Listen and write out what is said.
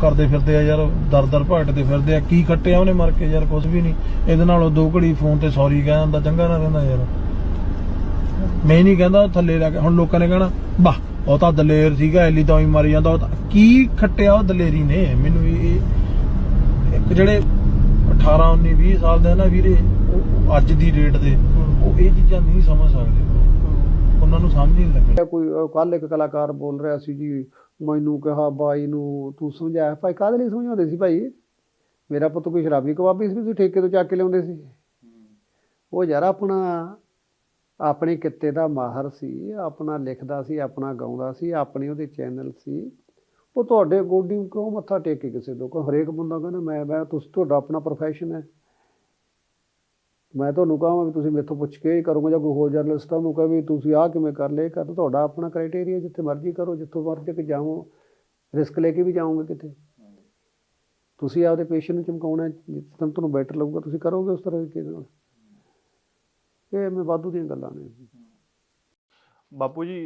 ਕਰਦੇ ਫਿਰਦੇ ਆ ਯਾਰ ਦਰ ਦਰ ਭਟਕਦੇ ਫਿਰਦੇ ਆ ਕੀ ਖੱਟਿਆ ਉਹਨੇ ਮਰ ਕੇ ਯਾਰ ਕੁਝ ਵੀ ਨਹੀਂ। ਇਹਦੇ ਨਾਲ ਉਹ ਦੋ ਘੜੀ ਫੋਨ ਤੇ ਸੌਰੀ ਕਹਿ ਜਾਂਦਾ ਚੰਗਾ ਨਾ ਰਹਿੰਦਾ ਯਾਰ। ਮੈਂ ਨਹੀਂ ਕਹਿੰਦਾ ਉਹ ਥੱਲੇ ਲੱਗ ਹੁਣ ਲੋਕਾਂ ਨੇ ਕਹਿਣਾ ਵਾਹ ਉਹ ਤਾਂ ਦਲੇਰ ਸੀਗਾ ਐਲੀ ਤਾਂ ਹੀ ਮਰ ਜਾਂਦਾ ਉਹ ਕੀ ਖੱਟਿਆ ਉਹ ਦਲੇਰੀ ਨੇ? ਮੈਨੂੰ ਇਹ ਜਿਹੜੇ 18 19 20 ਸਾਲ ਦੇ ਨਾ ਵੀਰੇ ਉਹ ਅੱਜ ਦੀ ਡੇਟ ਦੇ ਉਹ ਇਹ ਚੀਜ਼ਾਂ ਨਹੀਂ ਸਮਝ ਸਕਦੇ। ਉਹਨਾਂ ਨੂੰ ਸਮਝ ਨਹੀਂ ਲੱਗਣੀ ਕੋਈ ਕੱਲ ਇੱਕ ਕਲਾਕਾਰ ਬੋਲ ਰਿਹਾ ਸੀ ਜੀ ਮੈਨੂੰ ਕਿਹਾ ਬਾਈ ਨੂੰ ਤੂੰ ਸਮਝਾਇਆ ਭਾਈ ਕਾਹਦੇ ਲਈ ਸਮਝਾਉਂਦੇ ਸੀ ਭਾਈ? ਮੇਰਾ ਪੁੱਤ ਕੋਈ ਸ਼ਰਾਬੀ ਕਬਾਬੀ ਸੀ ਤੁਸੀਂ ਠੇਕੇ ਤੋਂ ਚੱਕ ਕੇ ਲਿਆਉਂਦੇ ਸੀ। ਉਹ ਯਾਰ ਆਪਣਾ ਆਪਣੇ ਕਿੱਤੇ ਦਾ ਮਾਹਰ ਸੀ ਆਪਣਾ ਲਿਖਦਾ ਸੀ ਆਪਣਾ ਗਾਉਂਦਾ ਸੀ ਆਪਣੀ ਉਹਦੇ ਚੈਨਲ ਸੀ। ਉਹ ਤੁਹਾਡੇ ਗੋਡੀ ਨੂੰ ਕਿਉਂ ਮੱਥਾ ਟੇਕ ਕੇ ਕਿਸੇ ਤੋਂ? ਕਿਉਂ ਹਰੇਕ ਬੰਦਾ ਕਹਿੰਦਾ ਮੈਂ ਮੈਂ ਤੁਸੀਂ ਤੁਹਾਡਾ ਆਪਣਾ ਪ੍ਰੋਫੈਸ਼ਨ ਹੈ। ਮੈਂ ਤੁਹਾਨੂੰ ਕਹਾਂ ਵੀ ਤੁਸੀਂ ਮੇਥੋਂ ਪੁੱਛ ਕੇ ਕਰੋਗੇ ਜਾਂ ਕੋਈ ਹੋਰ ਜਰਨਲਿਸਟਾਂ ਨੂੰ ਕਹੇ ਵੀ ਤੁਸੀਂ ਆਹ ਕਿਵੇਂ ਕਰ ਲਏ ਕਰ ਤੁਹਾਡਾ ਆਪਣਾ ਕ੍ਰਾਈਟੇਰੀਆ ਜਿੱਥੇ ਮਰਜ਼ੀ ਕਰੋ ਜਿੱਥੋਂ ਮਰਜ਼ੀ ਕਿ ਜਾਓ ਰਿਸਕ ਲੈ ਕੇ ਵੀ ਜਾਓਗੇ ਕਿਤੇ। ਤੁਸੀਂ ਆਪਦੇ ਪੇਸ਼ੈਂਟ ਨੂੰ ਚਮਕਾਉਣਾ ਹੈ, ਜਿਸ ਤਰ੍ਹਾਂ ਤੁਹਾਨੂੰ ਬੈਟਰ ਲੱਗੂਗਾ ਤੁਸੀਂ ਕਰੋਗੇ ਉਸ ਤਰ੍ਹਾਂ ਦੇ ਇਹ ਮੈਂ ਵਾਧੂ ਦੀਆਂ ਗੱਲਾਂ ਨੇ। ਬਾਪੂ ਜੀ